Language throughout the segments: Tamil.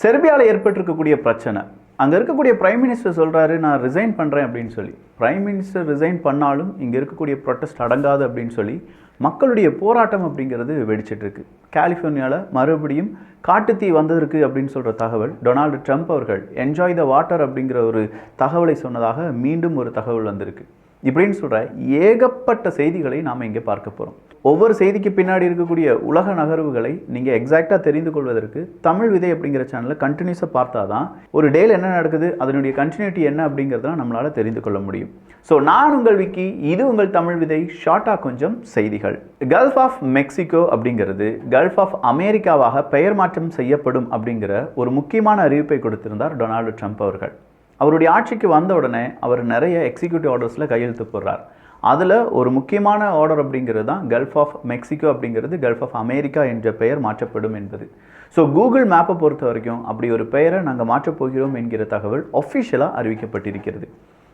செர்பியாவில் ஏற்பட்டிருக்கக்கூடிய பிரச்சனை. அங்கே இருக்கக்கூடிய பிரைம் மினிஸ்டர் சொல்கிறாரு நான் ரிசைன் பண்ணுறேன் அப்படின்னு சொல்லி. பிரைம் மினிஸ்டர் ரிசைன் பண்ணாலும் இங்கே இருக்கக்கூடிய ப்ரொட்டஸ்ட் அடங்காது அப்படின்னு சொல்லி மக்களுடைய போராட்டம் அப்படிங்கிறது வெடிச்சிட்ருக்கு கலிஃபோர்னியாவில் மறுபடியும் காட்டுத்தீ வந்ததற்கு அப்படின்னு சொல்கிற தகவல் டொனால்டு ட்ரம்ப் அவர்கள் என்ஜாய் த வாட்டர் அப்படிங்கிற ஒரு தகவலை சொன்னதாக மீண்டும் ஒரு தகவல் வந்திருக்கு. இப்படின்னு சொல்கிற ஏகப்பட்ட செய்திகளை நாம் இங்கே பார்க்க போகிறோம் ஒவ்வொரு செய்திக்கு பின்னாடி இருக்கக்கூடிய உலக நகர்வுகளை நீங்கள் எக்ஸாக்டாக தெரிந்து கொள்வதற்கு தமிழ் விதை அப்படிங்கிற சேனலை கண்டினியூஸாக பார்த்தா தான் ஒரு டேல என்ன நடக்குது அதனுடைய கண்டினியூட்டி என்ன அப்படிங்கிறதெல்லாம் நம்மளால் தெரிந்து கொள்ள முடியும். ஸோ நான் உங்கள் விக்கி இது உங்கள் தமிழ் விதை ஷார்ட்டாக கொஞ்சம் செய்திகள். கல்ஃப் ஆஃப் மெக்சிகோ அப்படிங்கிறது கல்ஃப் ஆஃப் அமெரிக்காவாக பெயர் மாற்றம் செய்யப்படும் அப்படிங்கிற ஒரு முக்கியமான அறிவிப்பை கொடுத்திருந்தார் டொனால்டு ட்ரம்ப் அவர்கள். அவருடைய ஆட்சிக்கு வந்த உடனே அவர் நிறைய எக்ஸிக்யூட்டிவ் ஆர்டர்ஸில் கையெழுத்து போடுறார். அதில் ஒரு முக்கியமான ஆர்டர் அப்படிங்கிறது தான் கல்ஃப் ஆஃப் மெக்சிகோ அப்படிங்கிறது கல்ஃப் ஆஃப் அமெரிக்கா என்ற பெயர் மாற்றப்படும் என்பது. ஸோ கூகுள் மேப்பை பொறுத்த வரைக்கும் அப்படி ஒரு பெயரை நாங்கள் மாற்றப் போகிறோம் என்கிற தகவல் ஒஃபிஷியலாக அறிவிக்கப்பட்டிருக்கிறது.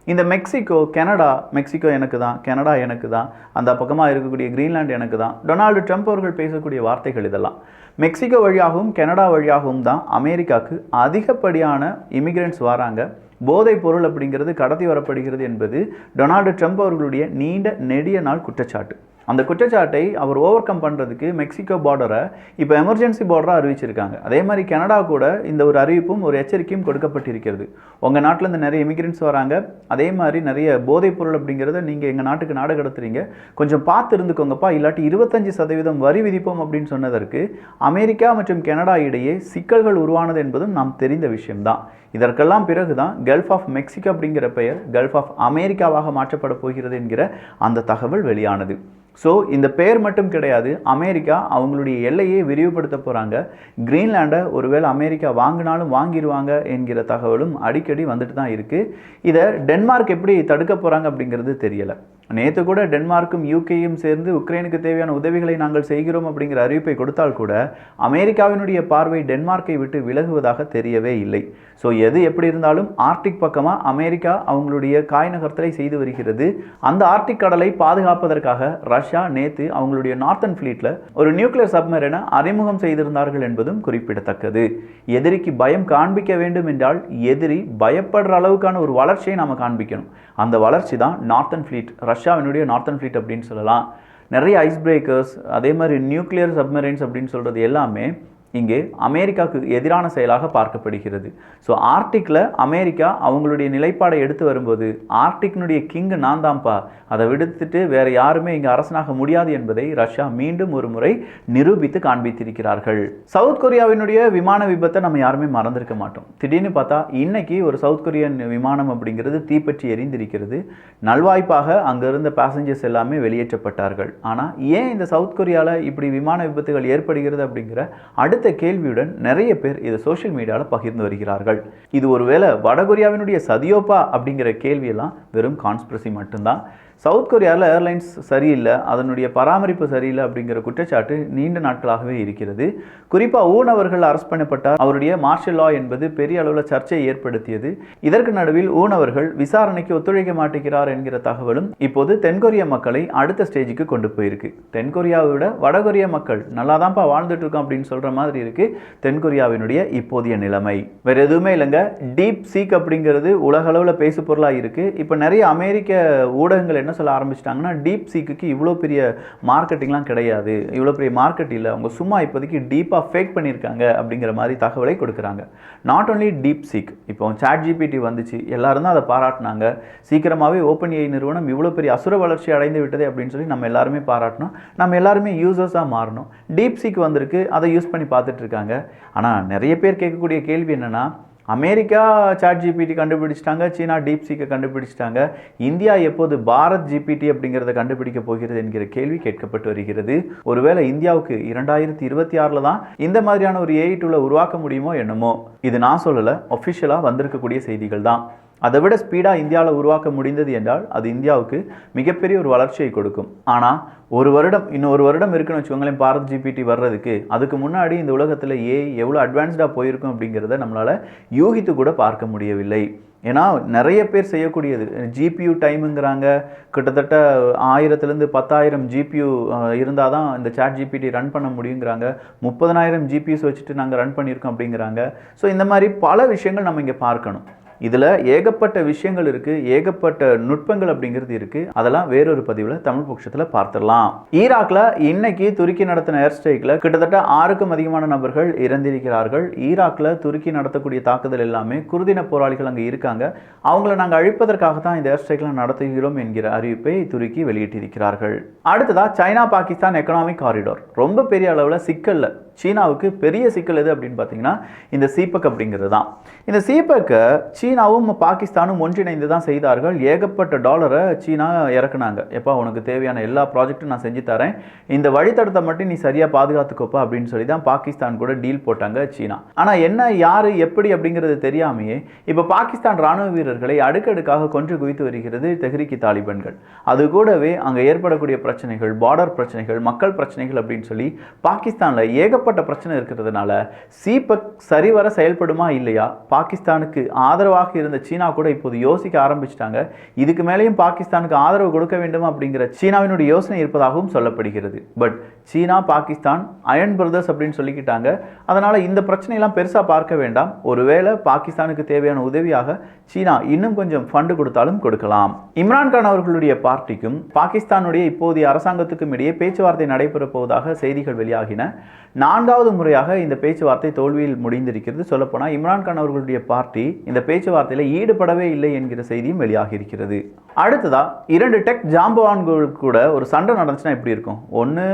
இந்த மெக்சிகோ கனடா மெக்சிகோ எனக்கு தான் கனடா எனக்கு தான் அந்த பக்கமாக இருக்கக்கூடிய கிரீன்லாண்ட் எனக்கு தான் டொனால்டு ட்ரம்ப் அவர்கள் பேசக்கூடிய வார்த்தைகள் இதெல்லாம். மெக்சிகோ வழியாகவும் கனடா வழியாகவும் தான் அமெரிக்காவுக்கு அதிகப்படியான இமிக்ரெண்ட்ஸ் வராங்க. போதைப் பொருள் அப்படிங்கிறது கடத்தி வரப்படுகிறது என்பது டொனால்டு ட்ரம்ப் அவர்களுடைய நீண்ட நெடிய நாள் குற்றச்சாட்டு. அந்த குற்றச்சாட்டை அவர் ஓவர் கம் பண்ணுறதுக்கு மெக்சிகோ பார்டரை இப்போ எமர்ஜென்சி பார்டராக அறிவிச்சிருக்காங்க. அதே மாதிரி கனடா கூட இந்த ஒரு அறிவிப்பும் ஒரு எச்சரிக்கையும் கொடுக்கப்பட்டிருக்கிறது. உங்கள் நாட்டிலேருந்து நிறைய இமிகிரண்ட்ஸ் வராங்க. அதே மாதிரி நிறைய போதைப் பொருள் அப்படிங்கிறத நீங்கள் எங்கள் நாட்டுக்கு நாடு கடத்துறீங்க கொஞ்சம் பார்த்து இருந்துக்கோங்கப்பா. இல்லாட்டி இருபத்தஞ்சு சதவீதம் வரி விதிப்போம் அப்படின்னு சொன்னதற்கு அமெரிக்கா மற்றும் கனடா இடையே சிக்கல்கள் உருவானது என்பதும் நாம் தெரிந்த விஷயம்தான். இதற்கெல்லாம் பிறகுதான் கல்ஃப் ஆஃப் மெக்சிகோ அப்படிங்கிற பெயர் கல்ஃப் ஆஃப் அமெரிக்காவாக மாற்றப்பட போகிறது என்கிற அந்த தகவல் வெளியானது. ஸோ இந்த பெயர் மட்டும் கிடையாது. அமெரிக்கா அவங்களுடைய எல்லையை விரிவுபடுத்த போகிறாங்க கிரீன்லாண்டை ஒருவேளை அமெரிக்கா வாங்கினாலும் வாங்கிடுவாங்க என்கிற தகவலும் அடிக்கடி வந்துட்டு தான் இருக்குது இதை டென்மார்க் எப்படி தடுக்க போகிறாங்க அப்படிங்கிறது தெரியலை. நேற்று கூட டென்மார்க்கும் யூகேயும் சேர்ந்து உக்ரைனுக்கு தேவையான உதவிகளை நாங்கள் செய்கிறோம் அப்படிங்கிற அறிவிப்பை கொடுத்தால் கூட அமெரிக்காவினுடைய பார்வை டென்மார்க்கை விட்டு விலகுவதாக தெரியவே இல்லை. ஸோ எது எப்படி இருந்தாலும் ஆர்டிக் பக்கமாக அமெரிக்கா அவங்களுடைய காய் நகர்த்தலை செய்து வருகிறது. அந்த ஆர்டிக் கடலை பாதுகாப்பதற்காக ரஷ்யா நேற்று அவங்களுடைய நார்த்தன் ஃப்ளீட்டில் ஒரு நியூக்ளியர் சப்மரீனை அறிமுகம் செய்திருந்தார்கள் என்பதும் குறிப்பிடத்தக்கது. எதிரிக்கு பயம் காண்பிக்க வேண்டும் என்றால் எதிரி பயப்படுற அளவுக்கான ஒரு வளர்ச்சியை நாம் காண்பிக்கணும். அந்த வளர்ச்சி தான் நார்த்தன் ஃப்ளீட் ரஷ்யாவினுடைய நார்த்தன் ஃப்ளீட் அப்படின்னு சொல்லலாம். நிறைய ஐஸ் பிரேக்கர்ஸ் அதே மாதிரி நியூக்ளியர் சப்மரைன்ஸ் அப்படின்னு சொல்கிறது எல்லாமே இங்கே அமெரிக்காவுக்கு எதிரான செயலாக பார்க்கப்படுகிறது. ஸோ ஆர்டிக்கில் அமெரிக்கா அவங்களுடைய நிலைப்பாடை எடுத்து வரும்போது ஆர்டிக்னுடைய கிங் நான் தான்ப்பா. அதை விடுத்துட்டு வேறு யாருமே இங்கே அரசனாக முடியாது என்பதை ரஷ்யா மீண்டும் ஒரு முறை நிரூபித்து காண்பித்திருக்கிறார்கள். சவுத் கொரியாவினுடைய விமான விபத்தை நம்ம யாருமே மறந்திருக்க மாட்டோம். திடீர்னு பார்த்தா இன்னைக்கு ஒரு சவுத் கொரியன் விமானம் அப்படிங்கிறது தீப்பற்றி எரிந்திருக்கிறது. நல்வாய்ப்பாக அங்கே இருந்த பேசஞ்சர்ஸ் எல்லாமே வெளியேற்றப்பட்டார்கள். ஆனால் ஏன் இந்த சவுத் கொரியாவில் இப்படி விமான விபத்துகள் ஏற்படுகிறது அப்படிங்கிற அடுத்த கேள்வியுடன் நிறைய பேர் இதை சோஷியல் மீடியாவில் பகிர்ந்து வருகிறார்கள். இது ஒருவேளை வடகொரியாவினுடைய சதியோப்பா அப்படிங்கிற கேள்வியெல்லாம் வெறும் கான்ஸ்பிரசி மட்டும்தான். சவுத் கொரியாவில் ஏர்லைன்ஸ் சரியில்லை அதனுடைய பராமரிப்பு சரியில்லை அப்படிங்கிற குற்றச்சாட்டு நீண்ட நாட்களாகவே இருக்கிறது. குறிப்பாக ஊனவர்கள் அரெஸ்ட் பண்ணப்பட்டார். அவருடைய மார்ஷல் லா என்பது பெரிய அளவில் சர்ச்சையை ஏற்படுத்தியது. இதற்கு நடுவில் ஊனவர்கள் விசாரணைக்கு ஒத்துழைக்க மாட்டேங்கிறார் என்கிற தகவலும் இப்போது தென்கொரிய மக்களை அடுத்த ஸ்டேஜுக்கு கொண்டு போயிருக்கு. தென்கொரியாவை விட வடகொரிய மக்கள் நல்லா தான்ப்பா வாழ்ந்துட்டு இருக்கோம் அப்படின்னு சொல்கிற மாதிரி இருக்கு தென்கொரியாவினுடைய இப்போதைய நிலைமை. வேற எதுவுமே இல்லைங்க. டீப் சீக் அப்படிங்கிறது உலகளவில் பேசு பொருளாக இருக்கு. இப்போ நிறைய அமெரிக்க ஊடகங்கள் என்ன சொல்ல ஆரம்பிச்சிட்டாங்கன்னா டீப் சீக்குக்கு இவ்வளோ பெரிய மார்க்கெட்டிங்லாம் கிடையாது. இவ்வளோ பெரிய மார்க்கெட் இல்லை. அவங்க சும்மா இப்போதைக்கு டீப்பாக ஃபேக் பண்ணியிருக்காங்க அப்படிங்கிற மாதிரி தகவலை கொடுக்குறாங்க. நாட் ஓன்லி டீப் சீக் இப்போ சாட் ஜிபிடி வந்துச்சு. எல்லாரும் தான் அதை பாராட்டினாங்க. சீக்கிரமாகவே ஓப்பன் ஏஐ நிறுவனம் இவ்வளோ பெரிய அசுர வளர்ச்சி அடைந்து விட்டது அப்படின்னு சொல்லி நம்ம எல்லாருமே பாராட்டணும். நம்ம எல்லாருமே யூசர்ஸாக மாறணும். டீப் சீக் வந்திருக்கு. அதை யூஸ் பண்ணி பார்த்துட்ருக்காங்க ஆனால் நிறைய பேர் கேட்கக்கூடிய கேள்வி என்னென்னா அமெரிக்கா சாட் ஜிபிடி கண்டுபிடிச்சிட்டாங்க சீனா டீப் சீக்கை கண்டுபிடிச்சிட்டாங்க. இந்தியா எப்போது பாரத் ஜிபிடி அப்படிங்கிறத கண்டுபிடிக்க போகிறது என்கிற கேள்வி கேட்கப்பட்டு வருகிறது. ஒருவேளை இந்தியாவுக்கு இரண்டாயிரத்தி இருபத்தி ஆறில் தான் இந்த மாதிரியான ஒரு ஏஐ டூலை உருவாக்க முடியுமோ என்னமோ? இது நான் சொல்லலை ஒஃபிஷியலாக வந்திருக்கக்கூடிய செய்திகள் தான். அதை விட ஸ்பீடாக இந்தியாவில் உருவாக்க முடிந்தது என்றால் அது இந்தியாவுக்கு மிகப்பெரிய ஒரு வளர்ச்சியை கொடுக்கும். ஆனால் ஒரு வருடம் இன்னும் ஒரு வருடம் இருக்குன்னு வச்சுக்கோங்களேன் பாரத் ஜிபிடி வர்றதுக்கு அதுக்கு முன்னாடி இந்த உலகத்தில் ஏ எவ்வளோ அட்வான்ஸ்டாக போயிருக்கும் அப்படிங்கிறத நம்மளால் யூகித்து கூட பார்க்க முடியவில்லை. ஏன்னா நிறைய பேர் செய்யக்கூடியது ஜிபியூ டைமுங்கிறாங்க கிட்டத்தட்ட ஆயிரத்துலேருந்து பத்தாயிரம் ஜிபியூ இருந்தால் தான் இந்த சாட் ஜிபிடி ரன் பண்ண முடியுங்கிறாங்க. முப்பதனாயிரம் ஜிபியூஸ் வச்சுட்டு நாங்கள் ரன் பண்ணியிருக்கோம் அப்படிங்கிறாங்க. ஸோ இந்த மாதிரி பல விஷயங்கள் நம்ம இங்கே பார்க்கணும். இதில் ஏகப்பட்ட விஷயங்கள் இருக்குது ஏகப்பட்ட நுட்பங்கள் அப்படிங்கிறது இருக்குது அதெல்லாம் வேறொரு பதிவில் தமிழ் பட்சத்தில் பார்த்துடலாம். ஈராக்கில் இன்னைக்கு துருக்கி நடத்தின ஏர் ஸ்ட்ரைக்கில் கிட்டத்தட்ட ஆறுக்கும் அதிகமான நபர்கள் இறந்திருக்கிறார்கள். ஈராக்கில் துருக்கி நடத்தக்கூடிய தாக்குதல் எல்லாமே குருதின போராளிகள் அங்கே இருக்காங்க. அவங்கள நாங்கள் அழிப்பதற்காக தான் இந்த ஏர் ஸ்ட்ரைக்கில் நடத்துகிறோம் என்கிற அறிவிப்பை துருக்கி வெளியிட்டிருக்கிறார்கள். அடுத்ததாக சைனா பாகிஸ்தான் எக்கனாமிக் காரிடோர் ரொம்ப பெரிய அளவில் சிக்கலில் சீனாவுக்கு பெரிய சிக்கல் எது அப்படின்னு பார்த்தீங்கன்னா இந்த சீபக் அப்படிங்கிறது தான். இந்த சீபக்கை சீனாவும் பாகிஸ்தானும் ஒன்றிணைந்து தான் செய்தார்கள். ஏகப்பட்ட டாலரை சீனா இறக்குனாங்க. எப்போ உனக்கு தேவையான எல்லா ப்ராஜெக்ட்டும் நான் செஞ்சு தரேன். இந்த வழித்தடத்தை மட்டும் நீ சரியாக பாதுகாத்துக்கோப்பா அப்படின்னு சொல்லி தான் பாகிஸ்தான் கூட டீல் போட்டாங்க சீனா. ஆனால் என்ன யார் எப்படி அப்படிங்கிறது தெரியாமையே இப்போ பாகிஸ்தான் ராணுவ வீரர்களை அடுக்கடுக்காக கொன்று குவித்து வருகிறது தெஹ்ரிக்கி தாலிபன்கள். அது கூடவே அங்கே ஏற்படக்கூடிய பிரச்சனைகள் பார்டர் பிரச்சனைகள் மக்கள் பிரச்சனைகள் அப்படின்னு சொல்லி பாகிஸ்தானில் ஏகப்பட்ட பிரச்சனை இருக்கிறதுனால சீபக் சரிவர செயல்படுமா இல்லையா? பாகிஸ்தானுக்கு ஆதரவாக இருந்த சீனா கூட இப்போது யோசிக்க ஆரம்பிச்சிட்டாங்க. இதுக்கு மேலேயும் பாகிஸ்தானுக்கு ஆதரவு கொடுக்க வேண்டும் அப்படிங்கிற சீனாவினுடைய யோசனை இருப்பதாகவும் சொல்லப்படுகிறது. But China Pakistan iron brothers அப்படின்னு சொல்லிக்கிட்டாங்க. அதனால் இந்த பிரச்சனையெல்லாம் பெருசாக பார்க்க வேண்டாம். ஒருவேளை பாகிஸ்தானுக்கு தேவையான உதவியாக சீனா இன்னும் கொஞ்சம் ஃபண்டு கொடுத்தாலும் கொடுக்கலாம். இம்ரான்கான் அவர்களுடைய பார்ட்டிக்கும் பாகிஸ்தானுடைய இப்போதைய அரசாங்கத்துக்கும் இடையே பேச்சுவார்த்தை நடைபெறப் போவதாக செய்திகள் வெளியாகின. நான்காவது முறையாக இந்த பேச்சுவார்த்தை தோல்வியில் முடிந்திருக்கிறது. சொல்லப்போனால் இம்ரான்கான் அவர்களுடைய பார்ட்டி இந்த பேச்சுவார்த்தையில் ஈடுபடவே இல்லை என்கிற செய்தியும் வெளியாகி இருக்கிறது அடுத்ததா இரண்டு டெக் ஜாம்பவான்கள் கூட ஒரு சண்டை நடந்துச்சுன்னா எப்படி இருக்கும்? ஒன்று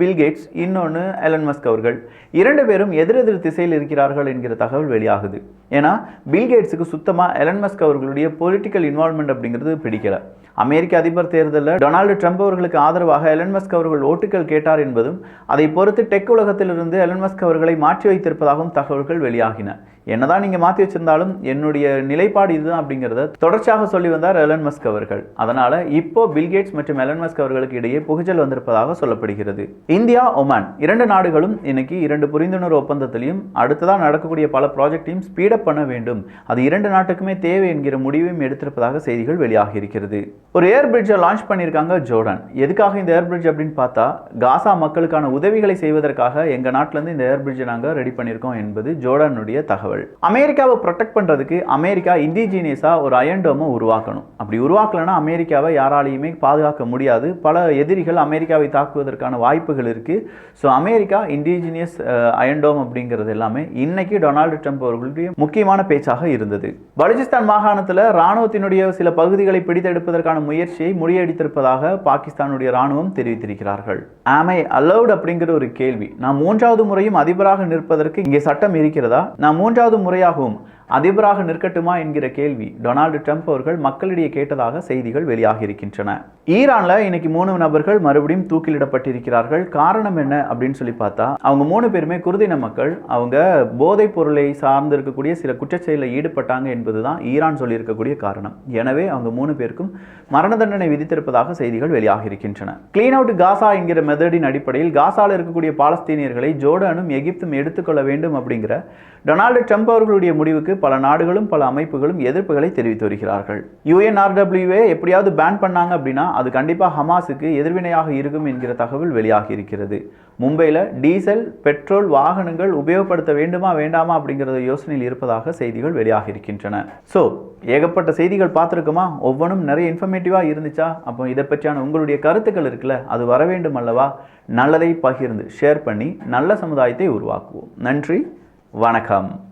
பில்கேட்ஸ் இன்னொன்று எலன் மஸ்க் அவர்கள். இரண்டு பேரும் எதிரெதிர் திசையில் இருக்கிறார்கள் என்கிற தகவல் வெளியாகுது. ஏன்னா பில்கேட்ஸுக்கு சுத்தமாக எலன் மஸ்க் அவர்களுடைய பொலிட்டிக்கல் இன்வால்மெண்ட் அப்படிங்கிறது பிடிக்கல. அமெரிக்க அதிபர் தேர்தலில் டொனால்டு ட்ரம்ப் அவர்களுக்கு ஆதரவாக எலன் மஸ்க் அவர்கள் ஓட்டுகள் கேட்டார் என்பதும் அதை பொறுத்து டெக் உலகத்திலிருந்து எலன் மஸ்க் அவர்களை மாற்றி வைத்திருப்பதாகவும் தகவல்கள் வெளியாகின. என்னதான் நீங்கள் மாற்றி வச்சிருந்தாலும் என்னுடைய நிலைப்பாடு இதுதான் அப்படிங்கிறத தொடர்ச்சியாக சொல்லி வந்தார் எலன் மஸ்க் அவர்கள். அதனால் இப்போ பில்கேட்ஸ் மற்றும் எலன் மஸ்க் அவர்களுக்கு இடையே புகழல் வந்திருப்பதாக சொல்லப்படுகிறது. இந்தியா ஒமான் இரண்டு நாடுகளும் இன்னைக்கு இரண்டு புரிந்துணர்வு ஒப்பந்தத்திலையும் அடுத்ததாக நடக்கக்கூடிய பல ப்ராஜெக்டையும் ஸ்பீடப் பண்ண வேண்டும். அது இரண்டு நாட்டுக்குமே தேவை என்கிற முடிவையும் எடுத்திருப்பதாக செய்திகள் வெளியாகி இருக்கிறது ஒரு ஏர் பிரிட்ஜை லான்ச் பண்ணியிருக்காங்க ஜோர்டான். எதுக்காக இந்த ஏர் பிரிட்ஜ் அப்படின்னு பார்த்தா காசா மக்களுக்கான உதவிகளை செய்வதற்காக எங்கள் நாட்டிலேருந்து இந்த ஏர் பிரிட்ஜை நாங்கள் ரெடி பண்ணியிருக்கோம் என்பது ஜோர்டானுடைய தகவல். அமெரிக்காவை ப்ரொடெக்ட் பண்றதுக்கு அமெரிக்கா இண்டிஜினியஸாக ஒரு அயன் டோமை உருவாக்கணும். அப்படி உருவாக்கலைன்னா அமெரிக்காவை யாராலையுமே பாதுகாக்க முடியாது. பல எதிரிகள் அமெரிக்காவை தாக்குவதற்கான வாய்ப்புகள் இருக்குது ஸோ அமெரிக்கா இண்டிஜினியஸ் அயன்டோம் அப்படிங்கிறது எல்லாமே இன்னைக்கு டொனால்டு ட்ரம்ப் அவர்களுடைய முக்கியமான பேச்சாக இருந்தது. பலுச்சிஸ்தான் மாகாணத்தில் ராணுவத்தினுடைய சில பகுதிகளை பிடித்தெடுப்பதற்கான முயற்சியை முறியடித்திருப்பதாக பாகிஸ்தானுடைய ராணுவம் தெரிவித்திருக்கிறார்கள். ஆமை அலௌட் அப்படிங்கிற ஒரு கேள்வி. நான் மூன்றாவது முறையும் அதிபராக நிற்பதற்கு இங்கே சட்டம் இருக்கிறதா? நான் மூன்றாவது முறையாகும் அதிபராக நிற்கட்டுமா என்கிற கேள்வி டொனால்டு ட்ரம்ப் அவர்கள் மக்களிடையே கேட்டதாக செய்திகள் வெளியாகி இருக்கின்றன ஈரானில் இன்னைக்கு மூணு நபர்கள் மறுபடியும் தூக்கிலிடப்பட்டிருக்கிறார்கள். காரணம் என்ன அப்படின்னு சொல்லி பார்த்தா அவங்க மூணு பேருமே குருதின மக்கள். அவங்க போதைப் பொருளை சார்ந்து இருக்கக்கூடிய சில குற்றச்செயலில் ஈடுபட்டாங்க என்பதுதான் ஈரான் சொல்லியிருக்கக்கூடிய காரணம். எனவே அவங்க மூணு பேருக்கும் மரண தண்டனை விதித்திருப்பதாக செய்திகள் வெளியாகி இருக்கின்றன கிளீன் அவுட் காசா என்கிற மெதடின் அடிப்படையில் காசாவில் இருக்கக்கூடிய பாலஸ்தீனியர்களை ஜோர்டானும் எகிப்தும் எடுத்துக்கொள்ள வேண்டும் அப்படிங்கிற டொனால்டு ட்ரம்ப் அவர்களுடைய முடிவுக்கு பல நாடுகளும் பல அமைப்புகளும் எதிர்ப்புகளை தெரிவித்து வருகிறார்கள். யுஎன்ஆர்டபிள்யூஏ எப்படியாவது பேன் பண்ணாங்க அப்படின்னா அது கண்டிப்பாக ஹமாஸுக்கு எதிர்வினையாக இருக்கும் என்கிற தகவல் வெளியாகி இருக்கிறது. மும்பையில் டீசல் பெட்ரோல் வாகனங்கள் உபயோகப்படுத்த வேண்டுமா வேண்டாமா அப்படிங்கிறத யோசனையில் இருப்பதாக செய்திகள் வெளியாகி இருக்கின்றன. ஸோ ஏகப்பட்ட செய்திகள் பார்த்துருக்குமா? ஒவ்வொன்றும் நிறைய இன்ஃபர்மேட்டிவாக இருந்துச்சா? அப்போ இதை பற்றியான உங்களுடைய கருத்துக்கள் இருக்குல்ல அது வர வேண்டும் அல்லவா? நல்லதை பகிர்ந்து ஷேர் பண்ணி நல்ல சமுதாயத்தை உருவாக்குவோம். நன்றி வணக்கம்.